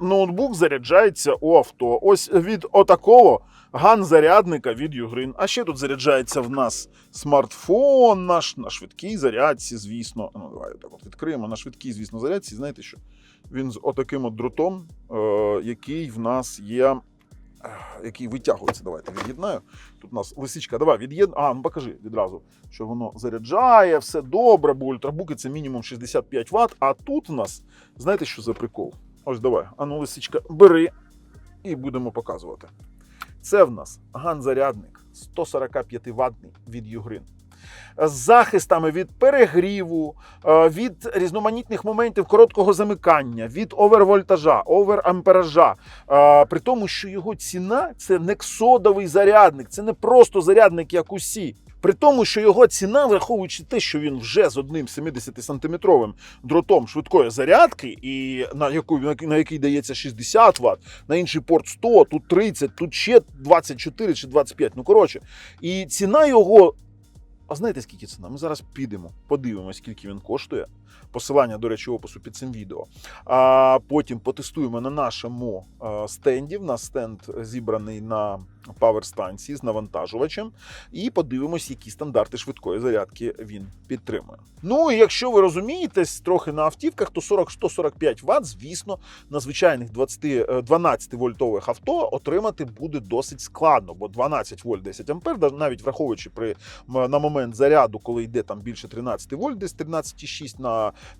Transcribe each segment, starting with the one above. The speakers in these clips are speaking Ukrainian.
ноутбук заряджається у авто. Ось від отакого ган-зарядника від Югрин. А ще тут заряджається в нас смартфон наш на швидкій зарядці, звісно. Ну, давай так от відкриємо на швидкій, звісно, зарядці. Знаєте що? Він з отаким от дротом, е, який в нас є. е, Який витягується, давайте від'єднаю. Тут у нас лисичка, давай від'єднаю. А, ну покажи відразу, що воно заряджає, все добре, бо ультрабуки це мінімум 65 Вт. А тут у нас, знаєте, що за прикол? Ось давай, а ну, лисичка, бери і будемо показувати. Це в нас ган-зарядник 145 ваттний від Югрин. З захистами від перегріву, е, від різноманітних моментів короткого замикання, від овервольтажа, оверампеража. Е, При тому, що його ціна це нексодовий зарядник, це не просто зарядник, як усі. При тому, що його ціна, враховуючи те, що він вже з одним 70-сантиметровим дротом швидкої зарядки, і на яку на який дається 60 Вт, на інший порт 100, тут 30, тут ще 24 чи 25. Ну коротше, і ціна його. А знаєте, скільки ціна? Ми зараз підемо, подивимось, скільки він коштує. Посилання, до речі, опису під цим відео. А потім потестуємо на нашому е, стенді. В нас стенд зібраний на паверстанції з навантажувачем. І подивимось, які стандарти швидкої зарядки він підтримує. Ну і якщо ви розумієтесь трохи на автівках, то 40-145 Вт, звісно, на звичайних 20, е, 12 вольтових авто отримати буде досить складно, бо 12 вольт 10 ампер, навіть враховуючи при на момент заряду, коли йде там більше 13 вольт, десь 13,6 на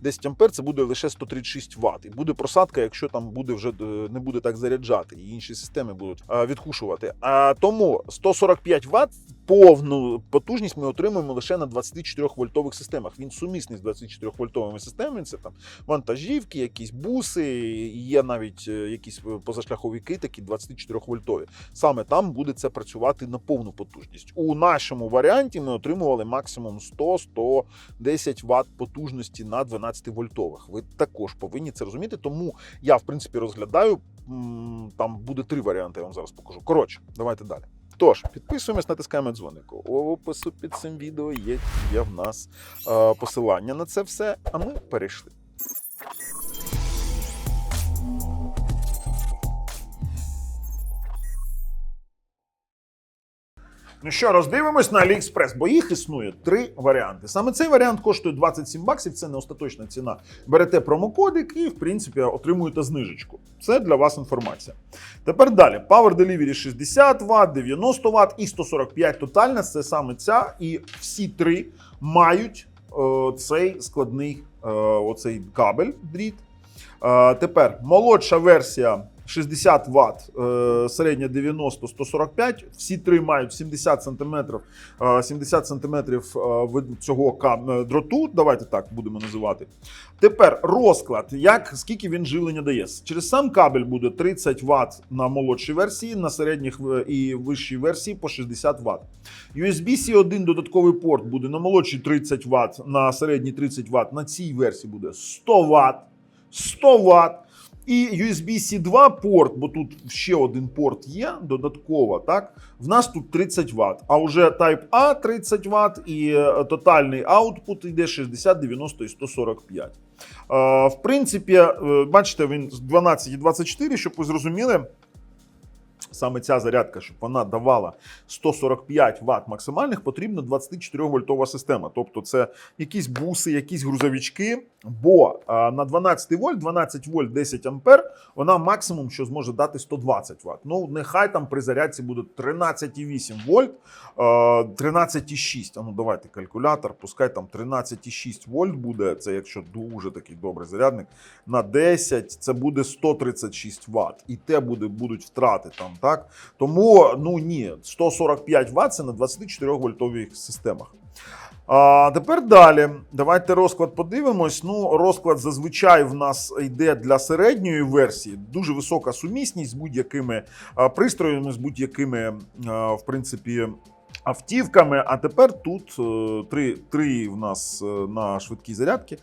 10 ампер, це буде лише 136 Вт. І буде просадка, якщо там буде вже е, не буде так заряджати, і інші системи будуть е, відхушувати. А тому 145 Вт повну потужність ми отримуємо лише на 24 вольтових системах. Він сумісний з 24 вольтовими системами. Це там вантажівки, якісь буси, є навіть е, якісь позашляховики, такі 24 вольтові. Саме там буде це працювати на повну потужність. У нашому варіанті ми отримували максимум 100-110 Вт потужності на 12 вольтових. Ви також повинні це розуміти. Тому я, в принципі, розглядаю. Там буде три варіанти, я вам зараз покажу. Коротше, давайте далі. Тож, підписуємось, натискаємо дзвоник. У опису під цим відео є, є в нас е, посилання на це все. А ми перейшли. Ну що, роздивимось на AliExpress, бо їх існує три варіанти. Саме цей варіант коштує 27 баксів, це не остаточна ціна. Берете промокодик і, в принципі, отримуєте знижечку. Це для вас інформація. Тепер далі. Power Delivery 60 Вт, 90 Вт і 145 тотальна. Це саме ця. І всі три мають е, цей складний е, оцей кабель дріт. Е, тепер молодша версія 60 Вт, е, середня 90-145. Всі три мають 70 см, 70 см від цього е, дроту. Давайте так будемо називати. Тепер розклад, як скільки він живлення дає. Через сам кабель буде 30 Вт на молодшій версії, на середніх і вищій версії по 60 Вт. USB-C 1 додатковий порт буде на молодшій 30 Вт, на середній 30 Вт. На цій версії буде 100 Вт. 100 Вт. І USB-C 2 порт, бо тут ще один порт є додатково, так? В нас тут 30 Вт. А вже Type A 30 Вт і е, тотальний аутпут йде 60, 90 і 145. Е, В принципі, е, бачите, він з 12 і 24, щоб ви зрозуміли. Саме ця зарядка, щоб вона давала 145 Вт максимальних, потрібна 24 вольтова система. Тобто це якісь буси, якісь грузовички. Бо на 12 вольт, 12 вольт 10 ампер, вона максимум, що зможе дати 120 Вт. Ну, нехай там при зарядці буде 13,8 вольт, а, 13,6. А ну давайте калькулятор, пускай там 13,6 вольт буде. Це якщо дуже такий добрий зарядник. На 10 це буде 136 Вт. І те буде, будуть втрати там, так? Тому ну ні, 145 Вт це на 24 вольтових системах. А тепер далі. Давайте розклад подивимось. Ну, розклад зазвичай в нас йде для середньої версії. Дуже висока сумісність з будь-якими пристроями, з будь-якими, в принципі, автівками. А тепер тут е, три, три в нас е, на швидкій зарядці.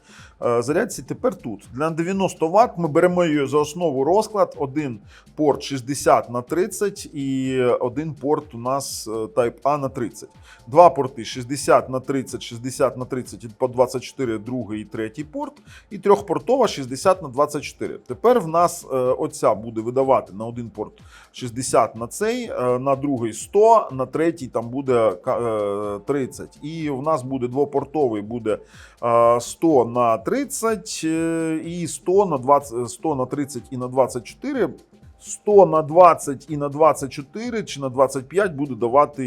Е, Зарядці тепер тут. Для 90 Вт ми беремо її за основу розклад. Один порт 60 на 30 і один порт у нас е, Type A на 30. Два порти 60 на 30, 60 на 30 і по 24 другий і третій порт. І трьохпортова 60 на 24. Тепер в нас оця буде видавати на один порт 60 на цей, на другий 100, на третій там буде ка- е, 30. І в нас буде двопортовий буде е, 100 на 30 е, і 100 на 20, 100 на 30 і на 24. 100 на 20 і на 24 чи на 25 буде давати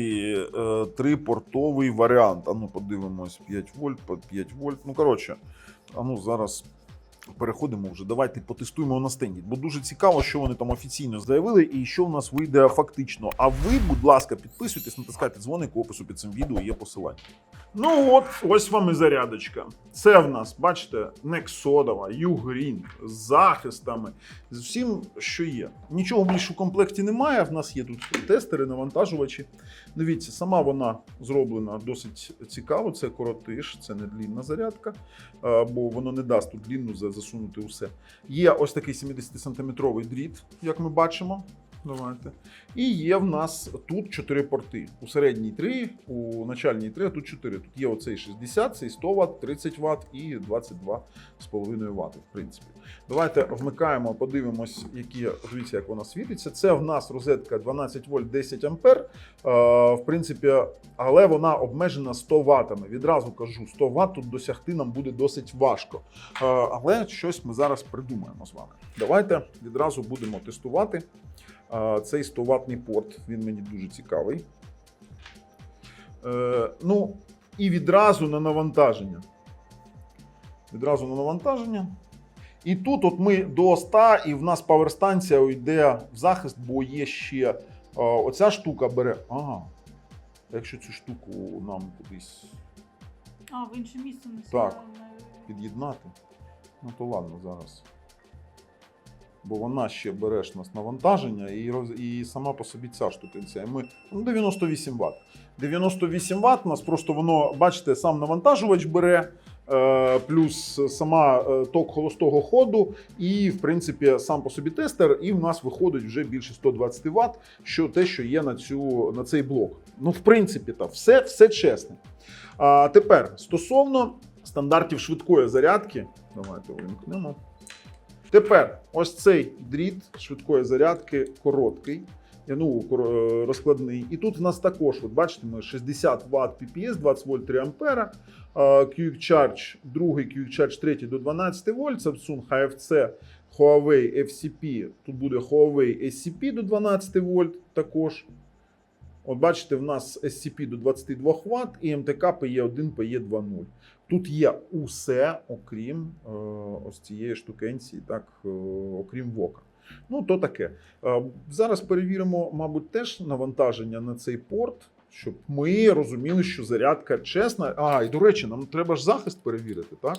е, трипортовий варіант. А ну подивимось 5 вольт, 5 вольт. Ну коротше, а ну зараз переходимо вже. Давайте потестуємо на стенді. Бо дуже цікаво, що вони там офіційно заявили і що в нас вийде фактично. А ви, будь ласка, підписуйтесь, натискайте дзвоник у опису під цим відео є посилання. Ну от, ось вам і зарядочка. Це в нас, бачите, Нексодова, Югрін з захистами, з всім, що є. Нічого більше в комплекті немає. В нас є тут тестери, навантажувачі. Дивіться, сама вона зроблена досить цікаво. Це коротиш, це не длінна зарядка, бо воно не дасть тут длінну засунути усе. Є ось такий 70-сантиметровий дріт, як ми бачимо. Давайте. І є в нас тут 4 порти. У середній 3, у начальній 3, а тут 4. Тут є оцей 60, цей 100 Вт, 30 Вт і 22,5 Вт, в принципі. Давайте вмикаємо, подивимось, які, дивіться, як вона світиться. Це в нас розетка 12 вольт 10 ампер. Е, в принципі, але вона обмежена 100 ватами. Відразу кажу, 100 Вт тут досягти нам буде досить важко. Е, але щось ми зараз придумаємо з вами. Давайте відразу будемо тестувати. Цей 100 ватний порт, він мені дуже цікавий. Е, ну, і відразу на навантаження. Відразу на навантаження. І тут от ми до 100, і в нас паверстанція йде в захист, бо є ще е, оця штука бере. Ага. Якщо цю штуку нам кудись А, в інше місце не Так. під'єднати, ну то ладно зараз. Бо вона ще береш нас навантаження і, роз, і сама по собі ця штукенця. Ми, ну, 98 Вт. 98 Вт нас просто воно, бачите, сам навантажувач бере, е, плюс сама е, ток холостого ходу, і, в принципі, сам по собі тестер, і в нас виходить вже більше 120 Вт, що те, що є на, цю, на цей блок. Ну, в принципі, та, все, все чесно. А тепер стосовно стандартів швидкої зарядки. Давайте увімкнемо. Тепер ось цей дріт швидкої зарядки короткий, ну, е, розкладний. І тут в нас також, от бачите, ми 60 Вт PPS, 20 вольт 3 ампера. Quick Charge, другий Quick Charge 3 до 12 вольт, Samsung HFC, Huawei FCP, тут буде Huawei SCP до 12 вольт також. От бачите, в нас SCP до 22 Вт і МТК PE1, PE2.0. Тут є усе, окрім е, ось цієї штукенції, так, е, окрім вока. Ну, то таке. Е, зараз перевіримо, мабуть, теж навантаження на цей порт, щоб ми розуміли, що зарядка чесна. А, і до речі, нам треба ж захист перевірити, так?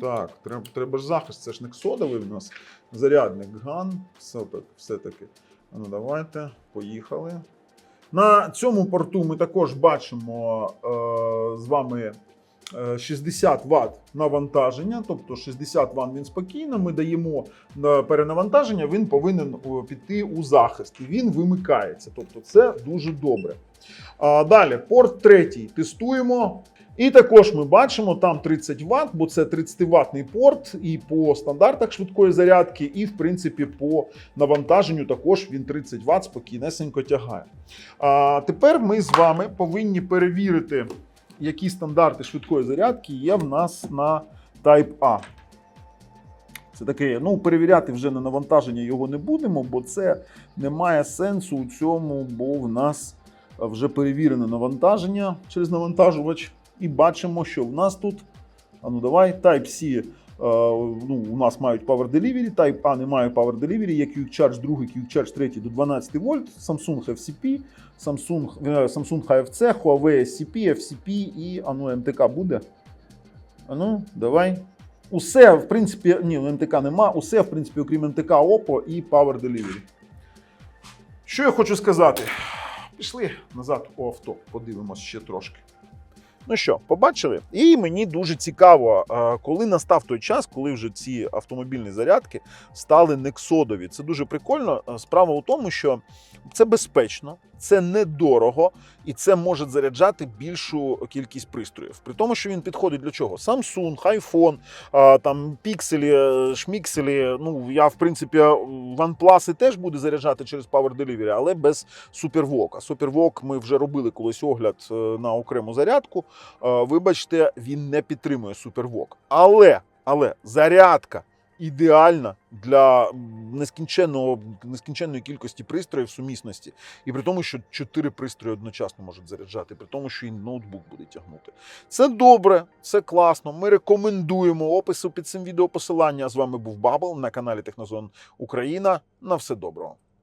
Так, треба, треба ж захист. Це ж не ксодовий в нас зарядник ган. Все, так, все таки. Ну, давайте, поїхали. На цьому порту ми також бачимо е, з вами е, 60 Вт навантаження, тобто 60 Вт він спокійно. Ми даємо перенавантаження, він повинен піти у захист і він вимикається. Тобто це дуже добре. А, далі, порт третій тестуємо. І також ми бачимо там 30 Вт, бо це 30-ваттний порт, і по стандартах швидкої зарядки, і в принципі по навантаженню також він 30 Вт спокійнесенько тягає. А тепер ми з вами повинні перевірити, які стандарти швидкої зарядки є в нас на Type A. Це таке, ну, перевіряти вже на навантаження його не будемо, бо це не має сенсу у цьому, бо в нас вже перевірене навантаження через навантажувач. І бачимо, що в нас тут. А ну давай, Type-C. е, ну, у нас мають Power Delivery, Type A не має Power Delivery, є Quick Charge 2, Quick Charge 3 до 12 вольт, Samsung FCP, Samsung, е, Samsung HFC, Huawei SCP, FCP і а ну, МТК буде. А ну, давай. Усе, в принципі, ні, МТК нема, усе, в принципі, окрім МТК, Oppo і Power Delivery. Що я хочу сказати? Пішли назад у авто, подивимось ще трошки. Ну що, побачили? І мені дуже цікаво, коли настав той час, коли вже ці автомобільні зарядки стали нексодові. Це дуже прикольно. Справа у тому, що це безпечно, це недорого і це може заряджати більшу кількість пристроїв. При тому, що він підходить для чого? Samsung, iPhone, там пікселі, е, шмікселі. Ну я в принципі OnePlus теж буде заряджати через Power Delivery, але без SuperVOOC. А SuperVOOC ми вже робили колись огляд е, на окрему зарядку. Е, Вибачте, він не підтримує SuperVOOC. Але, але зарядка. Ідеальна для нескінченного нескінченної кількості пристроїв сумісності, і при тому, що чотири пристрої одночасно можуть заряджати, при тому, що і ноутбук буде тягнути. Це добре, це класно. Ми рекомендуємо опису під цим відео посилання. З вами був Бабл на каналі Технозон Україна. На все доброго.